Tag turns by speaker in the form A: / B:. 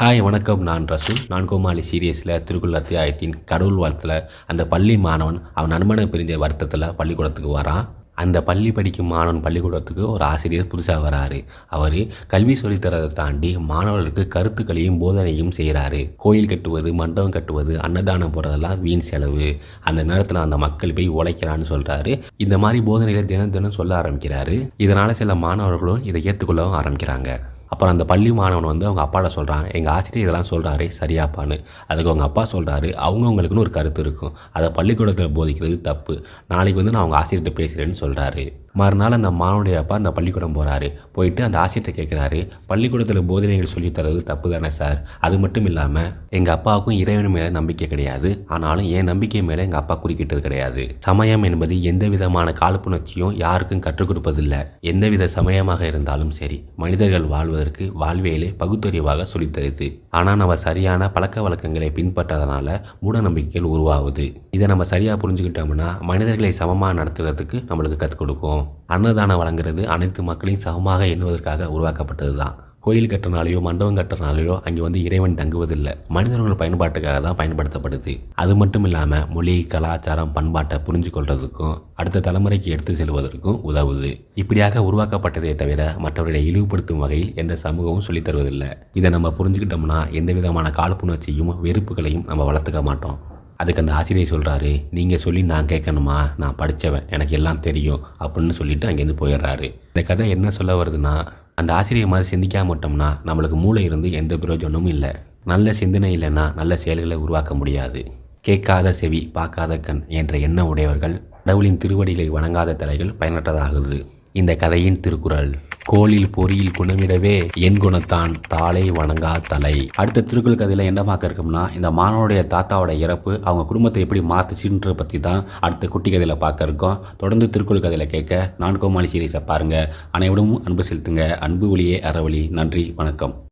A: Hi வணக்கம். நான் ரசு நான் கோமாளி சீரியஸில் திருக்குள் அத்தியாயத்தின் கடவுள் வாழ்த்தில் அந்த பள்ளி மாணவன் அவன் நண்பனை பிரிஞ்ச வருத்தத்தில் பள்ளிக்கூடத்துக்கு வரான். அந்த பள்ளி படிக்கும் மாணவன் பள்ளிக்கூடத்துக்கு ஒரு ஆசிரியர் புதுசாக வராரு. அவர் கல்வி சொல்லித்தரதை தாண்டி மாணவர்களுக்கு கருத்துக்களையும் போதனையும் செய்கிறாரு கோயில் கட்டுவது மண்டபம் கட்டுவது அன்னதானம் போடுறதெல்லாம் வீண் செலவு. அந்த நேரத்தில் அந்த மக்கள் போய் உழைக்கிறான்னு சொல்கிறாரு இந்த மாதிரி போதனையில் தினம் தினம் சொல்ல ஆரம்பிக்கிறாரு. இதனால் சில மாணவர்களும் இதை ஏற்றுக்கொள்ளவும் ஆரம்பிக்கிறாங்க. அப்புறம் அந்த பள்ளி மாணவன் வந்து அவங்க அப்பாட்ட சொல்கிறான் எங்கள் ஆசிரியர் இதெல்லாம் சொல்கிறாரு சரியாப்பான்னு. அதுக்கு அவங்க அப்பா சொல்கிறாரு அவங்கவுங்களுக்குன்னு ஒரு கருத்து இருக்கும். அதை பள்ளிக்கூடத்தில் போதிக்கிறது தப்பு. நாளைக்கு வந்து நான் அவங்க ஆசிரியர்கிட்ட பேசுகிறேன்னு சொல்கிறாரு மறுநாள் அந்த மாணவனுடைய அப்பா அந்த பள்ளிக்கூடம் போகிறாரு போயிட்டு அந்த ஆசிரியர்கிட்ட கேட்குறாரு பள்ளிக்கூடத்தில் போதனைகள் சொல்லி தரது தப்பு தானே சார்? அது மட்டும் இல்லாமல் எங்கள் அப்பாவுக்கும் இறைவன் மேலே நம்பிக்கை கிடையாது. ஆனாலும் என் நம்பிக்கை மேலே எங்கள் அப்பா குறுக்கிட்டது கிடையாது. சமயம் என்பது எந்த விதமான காழ்ப்புணர்ச்சியும் யாருக்கும் கற்றுக் கொடுப்பதில்லை. எந்தவித சமயமாக இருந்தாலும் சரி மனிதர்கள் வாழ்வதற்கு வாழ்வியலே பகுத்தறிவாக சொல்லித்தருது ஆனால் நம்ம சரியான பழக்க வழக்கங்களை பின்பற்றதனால மூட நம்பிக்கைகள் உருவாகுது. இதை நம்ம சரியாக புரிஞ்சுக்கிட்டோம்னா மனிதர்களை சமமாக நடத்துறதுக்கு நம்மளுக்கு கற்றுக் கொடுக்கும். அன்னதானம் வழங்குறது அனைத்து மக்களையும் சமமாக எண்ணுவதற்காக உருவாக்கப்பட்டது தான் கோயில் கட்டுறனாலையோ மண்டபம் கட்டுறனாலையோ அங்கே வந்து இறைவன் தங்குவதில்லை. மனிதர்கள் பயன்பாட்டுக்காக தான் பயன்படுத்தப்படுது. அது மட்டும் இல்லாமல் மொழி கலாச்சாரம் பண்பாட்டை புரிஞ்சு கொள்றதுக்கும் அடுத்த தலைமுறைக்கு எடுத்து செல்வதற்கும் உதவுது. இப்படியாக உருவாக்கப்பட்டதே தவிர மற்றவர்களை இழிவுபடுத்தும் வகையில் எந்த சமூகமும் சொல்லித் தருவதில்லை. இதை நம்ம புரிஞ்சுக்கிட்டோம்னா எந்த விதமான காழ்ப்புணர்ச்சியும் வெறுப்புகளையும் நம்ம வளர்த்துக்க மாட்டோம். அதுக்கு அந்த ஆசிரியர் சொல்கிறாரு நீங்கள் சொல்லி நான் கேட்கணுமா? நான் படித்தவன் எனக்கு எல்லாம் தெரியும் அப்படின்னு சொல்லிட்டு அங்கேருந்து போயிடுறாரு. இந்த கதை என்ன சொல்ல வருதுன்னா அந்த ஆசிரியர் மாதிரி சிந்திக்காம விட்டோம்னா நம்மளுக்கு மூளை இருந்து எந்த பிரயோஜனமும் இல்லை. நல்ல சிந்தனை இல்லைன்னா நல்ல செயல்களை உருவாக்க முடியாது. கேட்காத செவி பார்க்காத கண் என்ற எண்ணம் உடையவர்கள் கடவுளின் திருவடிகளை வணங்காத தலைகள் பயனற்றதாகுது. இந்த கதையின் திருக்குறள். கோளில் பொறியில் குணமிடவே என் குணத்தான் தாளை வணங்கா தலை. அடுத்த திருக்குள் கதையில் என்ன பார்க்க இந்த மாணவனுடைய தாத்தாவோட இறப்பு அவங்க குடும்பத்தை எப்படி மாத்துச்சுன்ற பற்றி தான் அடுத்த குட்டி கதையில் பார்க்க இருக்கோம் தொடர்ந்து திருக்குள் கதையில் கேட்க நான் கோமாளி சீரீஸை பாருங்கள் அனைவரும் அன்பு செலுத்துங்க. அன்பு வழியே அறவழி. நன்றி. வணக்கம்.